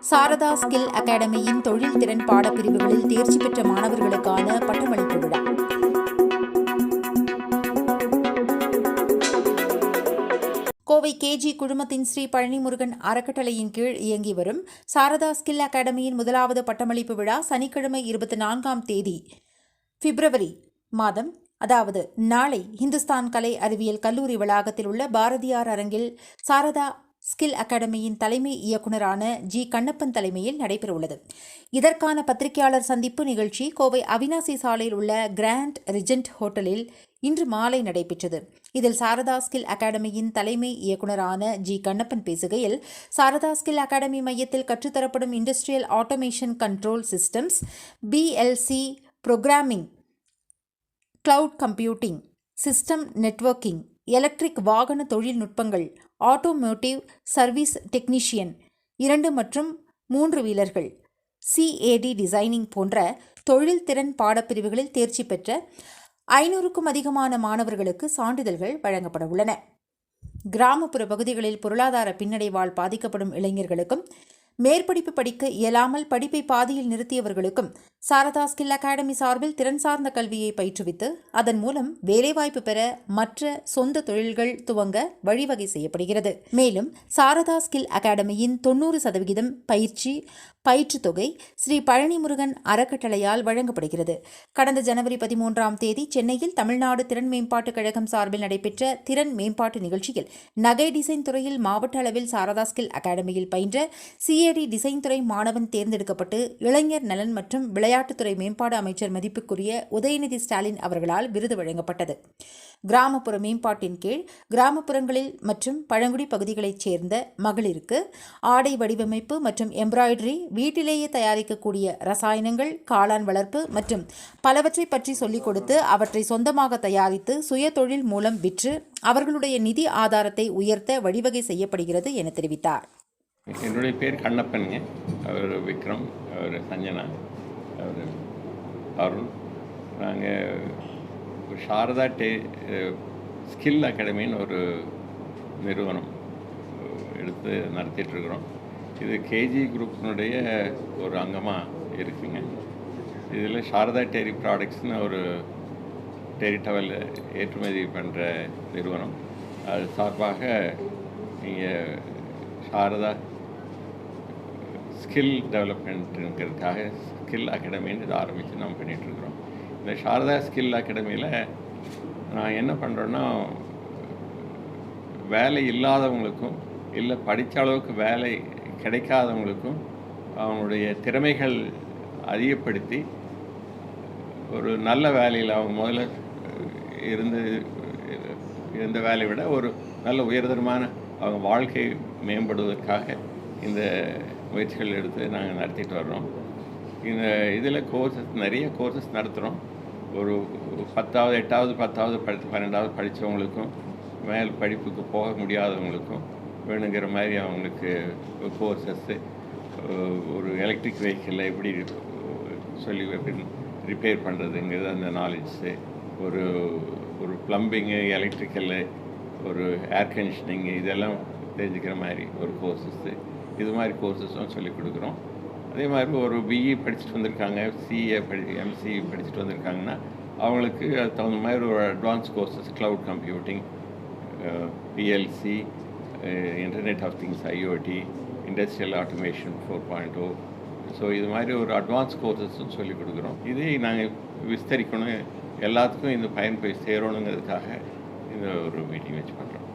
Saradha skill அகாடமியின் தொழில் திறன் பாடப்பிரிவுகளில் தேர்ச்சி பெற்ற மாணவர்களுக்கான பட்டமளிப்பு விழா. கோவை கேஜி குழுமத்தின் ஸ்ரீ பழனிமுருகன் அறக்கட்டளையின் கீழ் இயங்கி வரும் சாரதா ஸ்கில் அகாடமியின் முதலாவது பட்டமளிப்பு விழா சனிக்கிழமை இருபத்தி நான்காம் தேதி பிப்ரவரி மாதம். அதாவது நாளை இந்துஸ்தான் கலை அறிவியல் கல்லூரி வளாகத்தில் உள்ள பாரதியார் அரங்கில் சாரதா ஸ்கில் அகாடமியின் தலைமை இயக்குனரான ஜி. கண்ணப்பன் தலைமையில் நடைபெறவுள்ளது. இதற்கான பத்திரிகையாளர் சந்திப்பு நிகழ்ச்சி கோவை அவினாசி சாலையில் உள்ள கிராண்ட் ரிஜென்ட் ஹோட்டலில் இன்று மாலை நடைபெற்றது. இதில் சாரதா ஸ்கில் அகாடமியின் தலைமை இயக்குனரான ஜி. கண்ணப்பன் பேசுகையில் சாரதா ஸ்கில் அகாடமி மையத்தில் கற்றுத்தரப்படும் industrial automation control systems PLC programming cloud computing system networking electric வாகன தொழில்நுட்பங்கள் ஆட்டோமோட்டிவ் சர்வீஸ் டெக்னீஷியன் இரண்டு மற்றும் மூன்று வீலர்கள் சிஏடி டிசைனிங் போன்ற தொழில் திறன் பாடப்பிரிவுகளில் தேர்ச்சி பெற்ற ஐநூறுக்கும் அதிகமான மாணவர்களுக்கு சான்றிதழ்கள் வழங்கப்பட உள்ளன. கிராமப்புற பகுதிகளில் பொருளாதார பின்னடைவால் பாதிக்கப்படும் இளைஞர்களுக்கும் மேற்படிப்பு படிக்க இயலாமல் படிப்பை பாதியில் நிறுத்தியவர்களுக்கும் சாரதா ஸ்கில் அகாடமி சார்பில் திறன் சார்ந்த கல்வியை பயிற்றுவித்து அதன் மூலம் வேலைவாய்ப்பு பெற மற்ற சொந்த தொழில்கள் துவங்க வழிவகை செய்யப்படுகிறது. மேலும் சாரதா ஸ்கில் அகாடமியின் தொண்ணூறு சதவிகிதம் பயிற்சி பயிற்றுத் தொகை ஸ்ரீ பழனிமுருகன் அறக்கட்டளையால் வழங்கப்படுகிறது. கடந்த ஜனவரி பதிமூன்றாம் தேதி சென்னையில் தமிழ்நாடு திறன் மேம்பாட்டுக் கழகம் சார்பில் நடைபெற்ற திறன் மேம்பாட்டு நிகழ்ச்சியில் நகை டிசைன் துறையில் மாவட்ட அளவில் சாரதா ஸ்கில் அகாடமியில் பயின்ற சிஏடி டிசைன் துறை மாணவன் தேர்ந்தெடுக்கப்பட்டு இளைஞர் நலன் மற்றும் விளையாட்டுத்துறை மேம்பாடு அமைச்சர் மதிப்புக்குரிய உதயநிதி ஸ்டாலின் அவர்களால் விருது வழங்கப்பட்டது. கிராமப்புற மேம்பாட்டின் கீழ் கிராமப்புறங்களில் மற்றும் பழங்குடி பகுதிகளைச் சேர்ந்த மகளிருக்கு ஆடை வடிவமைப்பு மற்றும் எம்ப்ராய்டரி வீட்டிலேயே தயாரிக்கக்கூடிய ரசாயனங்கள் காளான் வளர்ப்பு மற்றும் பலவற்றை பற்றி சொல்லிக் கொடுத்து அவற்றை சொந்தமாக தயாரித்து சுய தொழில் மூலம் விற்று அவர்களுடைய நிதி ஆதாரத்தை உயர்த்த வழிவகை செய்யப்படுகிறது என தெரிவித்தார். என்னுடைய பேர் கண்ணப்பனுங்க அவர் விக்ரம். அவர் சஞ்சனா. அவர் அருள் நாங்கள் ஒரு சாரதா டே ஸ்கில் அகாடமின்னு ஒரு நிறுவனம் எடுத்து நடத்திட்டுருக்குறோம் இது கேஜி குரூப்பினுடைய ஒரு அங்கமாக இருக்குங்க இதில் சாரதா டெரி ப்ராடக்ட்ஸ்னு ஒரு டெரி டவல் ஏற்றுமதி பண்ணுற நிறுவனம் அது சார்பாக நீங்கள் சாரதா ஸ்கில் டெவலப்மெண்ட்டுங்கிறதுக்காக ஸ்கில் அகாடமின்னு இதை ஆரம்பித்து நம்ம பண்ணிகிட்ருக்குறோம் இந்த சாரதா ஸ்கில் அகாடமியில் நான் என்ன பண்ணுறேன்னா வேலை இல்லாதவங்களுக்கும் இல்லை படித்த அளவுக்கு வேலை கிடைக்காதவங்களுக்கும் அவங்களுடைய திறமைகள் அதிகப்படுத்தி ஒரு நல்ல வேலையில் அவங்க முதல்ல இருந்து இருந்த வேலையை விட ஒரு நல்ல உயர்தரமான அவங்க வாழ்க்கை மேம்படுவதற்காக இந்த முயற்சிகள் எடுத்து நாங்கள் நடத்திட்டு வர்றோம். இந்த இதில் கோர்சஸ் நிறைய கோர்சஸ் நடத்துகிறோம். ஒரு பத்தாவது எட்டாவது பத்தாவது படி பன்னெண்டாவது படித்தவங்களுக்கும் மேல் படிப்புக்கு போக முடியாதவங்களுக்கும் வேணுங்கிற மாதிரி அவங்களுக்கு கோர்சஸ்ஸு ஒரு எலக்ட்ரிக் வெஹிக்கிளில் எப்படி சொல்லி எப்படி ரிப்பேர் பண்ணுறதுங்கிறது அந்த நாலேஜ்ஸு ஒரு ஒரு ப்ளம்பிங்கு எலக்ட்ரிக்கலு ஒரு ஏர் கண்டிஷனிங்கு இதெல்லாம் தெரிஞ்சுக்கிற மாதிரி ஒரு கோர்சஸ்ஸு இது மாதிரி கோர்சஸும் சொல்லிக் கொடுக்குறோம். அதே மாதிரி ஒரு பிஇ படிச்சுட்டு வந்திருக்காங்க சிஏ படி எம்சி படிச்சுட்டு வந்திருக்காங்கன்னா அவங்களுக்கு அது தகுந்த மாதிரி ஒரு advance courses cloud computing PLC internet of things IOT industrial automation four point o so இது மாதிரி ஒரு அட்வான்ஸ் கோர்சஸும் சொல்லிக் கொடுக்குறோம். இதே நாங்கள் விஸ்தரிக்கணும். எல்லாத்துக்கும் இந்த பயன் போய் சேரணுங்கிறதுக்காக இந்த ஒரு மீட்டிங் வச்சு பண்ணுறோம்